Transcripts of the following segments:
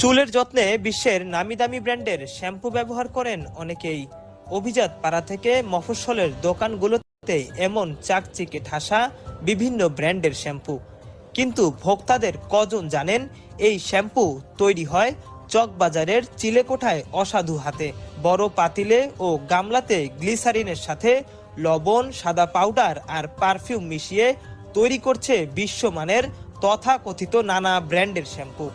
চুলের যত্নে বিশ্বের নামি দামি ব্র্যান্ডের শ্যাম্পু ব্যবহার করেন অনেকেই। অভিজাত পাড়া থেকে মফস্বলের দোকানগুলোতে এমন চাকচিকে ঠাসা বিভিন্ন ব্র্যান্ডের শ্যাম্পু। কিন্তু ভোক্তাদের কজন জানেন, এই শ্যাম্পু তৈরি হয় চকবাজারের চিলেকোঠায় অসাধু হাতে। বড় পাতিলে ও গামলাতে গ্লিসারিনের সাথে লবণ, সাদা পাউডার আর পারফিউম মিশিয়ে তৈরি করছে বিশ্বমানের তথাকথিত নানা ব্র্যান্ডের শ্যাম্পু।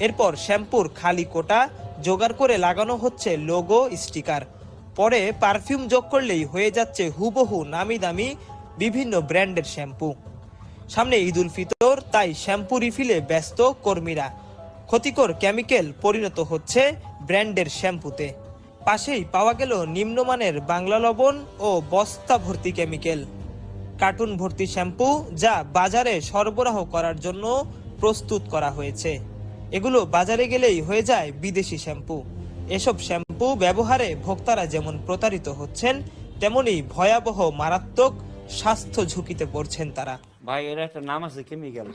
এরপর শ্যাম্পুর খালি কোটা জোগাড় করে লাগানো হচ্ছে লোগো, স্টিকার। পরে পারফিউম যোগ করলেই হয়ে যাচ্ছে হুবহু নামি দামি বিভিন্ন ব্র্যান্ডের শ্যাম্পু। সামনে ঈদ উল ফিতর, তাই শ্যাম্পু রিফিলে ব্যস্ত কর্মীরা। ক্ষতিকর কেমিক্যাল পরিণত হচ্ছে ব্র্যান্ডের শ্যাম্পুতে। পাশেই পাওয়া গেল নিম্নমানের বাংলা লবণ ও বস্তা ভর্তি কেমিক্যাল। কার্টুন ভর্তি শ্যাম্পু যা বাজারে সরবরাহ করার জন্য প্রস্তুত করা হয়েছে। এগুলো বাজারে গেলেই হয়ে যায় বিদেশি শ্যাম্পু। এসব শ্যাম্পু ব্যবহারে ভোক্তারা যেমন প্রতারিত হচ্ছেন, তেমনি ভয়াবহ, মারাত্মক স্বাস্থ্য ঝুঁকিতে পড়ছেন তারা। ভাই, এর একটা নাম আছে কেমিক্যাল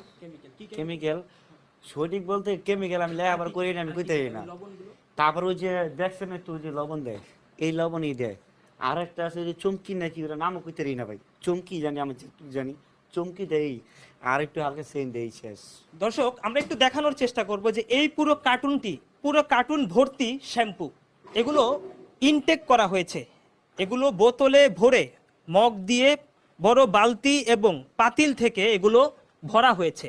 কেমিক্যাল সঠিক বলতে কেমিক্যাল আমি লেখাপড়া করি না, আমি কইতে না। তারপর ওই যে দেখছেন একটু যে লবণ দেয়, এই লবণই দেয়। আর একটা আছে যে চমকি নাকি ওটা নামও কইতে না ভাই। চমকি জানি, আমি জানি। চমকি দেই, আর একটু হালকা সেন দেই শেষ। দর্শক, আমরা একটু দেখানোর চেষ্টা করব যে এই পুরো কার্টুনটি, পুরো কার্টুন ভর্তি শ্যাম্পু, এগুলো ইনটেক করা হয়েছে। এগুলো বোতলে ভরে মগ দিয়ে বড় বালতি এবং পাতিল থেকে এগুলো ভরা হয়েছে।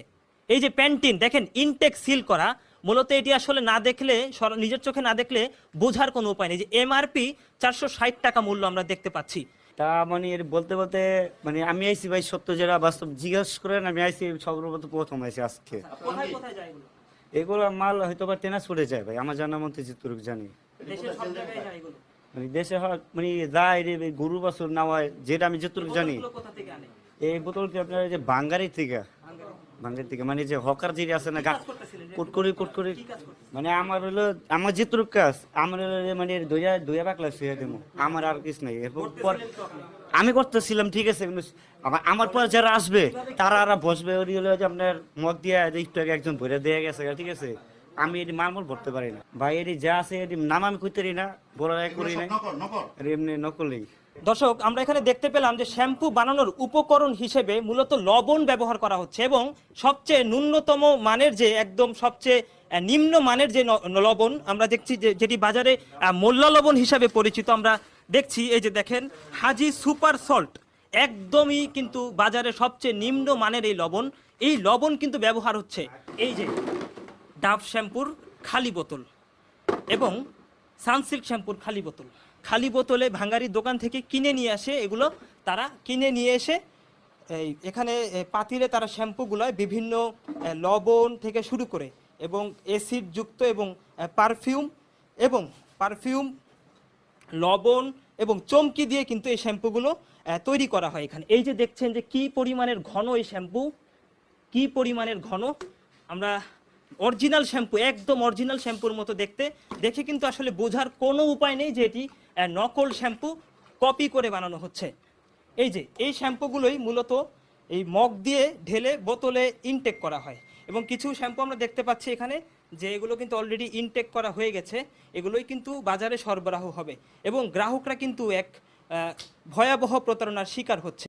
এই যে প্যান্টিন, দেখেন ইনটেক সিল করা, মূলত এটি আসলে না দেখলে নিজের চোখে না দেখলে বোঝার কোনো উপায় নেই। যে এমআরপি চারশো ষাট টাকা মূল্য আমরা দেখতে পাচ্ছি। তা মানে বলতে বলতে মানে আমি আইছি ভাই সত্য যেটা বাস্তব জিজ্ঞেস করেন আমি আইছি সর্বপ্রথম প্রথম আইছি আজকে। যায় এগুলো? মাল হয়তো বা ট্রান্সপোর্টে যায় ভাই আমার জানার মধ্যে যেটুকু জানি। জায়গায় যায় এগুলো? মানে দেশে মানে যায় রে গরু বাছুর নেওয়ায় যেটা আমি যতটুকু জানি। এই বোতলটি আপনার এই যে বাঙ্গারি থেকে। বাঙ্গারি। থেকে মানে যে হকার যেটি আছে না কুটকুরি কুটকুরি মানে আমার হলো আমার যেটুকু কাজ আমার হলো মানে বাকলা শুয়ে দেবো। আমার আর কিছু নাই। এরপর পর আমি করতেছিলাম ঠিক আছে কিন্তু আমার- পর যারা আসবে তারা আর বসবে ওই হলো যে আপনার মগ দিয়ে একটু আগে একজন ভরে দিয়ে গেছে ঠিক আছে। আমি এটি মালমূল ভরতে পারি না। ভাই এটি যা আছে এটি নাম আমি কইতে পারি না বড় করি নাই। আর এমনি নকলেই দর্শক, আমরা এখানে দেখতে পেলাম যে শ্যাম্পু বানানোর উপকরণ হিসেবে মূলত লবণ ব্যবহার করা হচ্ছে এবং সবচেয়ে ন্যূনতম মানের যে একদম সবচেয়ে নিম্ন মানের যে লবণ, আমরা দেখছি যে যেটি বাজারে মোল্লা লবণ হিসাবে পরিচিত, আমরা দেখছি, এই যে দেখেন, হাজি সুপার সল্ট, একদমই কিন্তু বাজারে সবচেয়ে নিম্ন মানের এই লবণ এই লবণ কিন্তু ব্যবহার হচ্ছে এই যে ডাভ শ্যাম্পুর খালি বোতল এবং সানসিল্ক শ্যাম্পুর খালি বোতল। খালি বোতলে ভাঙ্গারির দোকান থেকে কিনে নিয়ে আসে, এগুলো তারা কিনে নিয়ে এসে, এই এখানে পাতিলে তারা শ্যাম্পুগুলোয় বিভিন্ন লবণ থেকে শুরু করে এবং অ্যাসিড যুক্ত এবং পারফিউম এবং পারফিউম, লবণ এবং চমকি দিয়ে কিন্তু এই শ্যাম্পুগুলো তৈরি করা হয় এখানে। এই যে দেখছেন যে কি পরিমাণের ঘন এই শ্যাম্পু, কি পরিমাণের ঘন, আমরা অরিজিনাল শ্যাম্পু একদম অরিজিনাল শ্যাম্পুর মতো দেখতে। দেখে কিন্তু আসলে বোঝার কোনো উপায় নেই যে এটি নকল শ্যাম্পু কপি করে বানানো হচ্ছে। এই যে, এই শ্যাম্পুগুলোই মূলত এই মগ দিয়ে ঢেলে বোতলে ইনটেক করা হয়। এবং কিছু শ্যাম্পু আমরা দেখতে পাচ্ছি এখানে, যে এগুলো কিন্তু অলরেডি ইনটেক করা হয়ে গেছে। এগুলোই কিন্তু বাজারে সরবরাহ হবে। এবং গ্রাহকরা কিন্তু এক ভয়াবহ প্রতারণার শিকার হচ্ছে।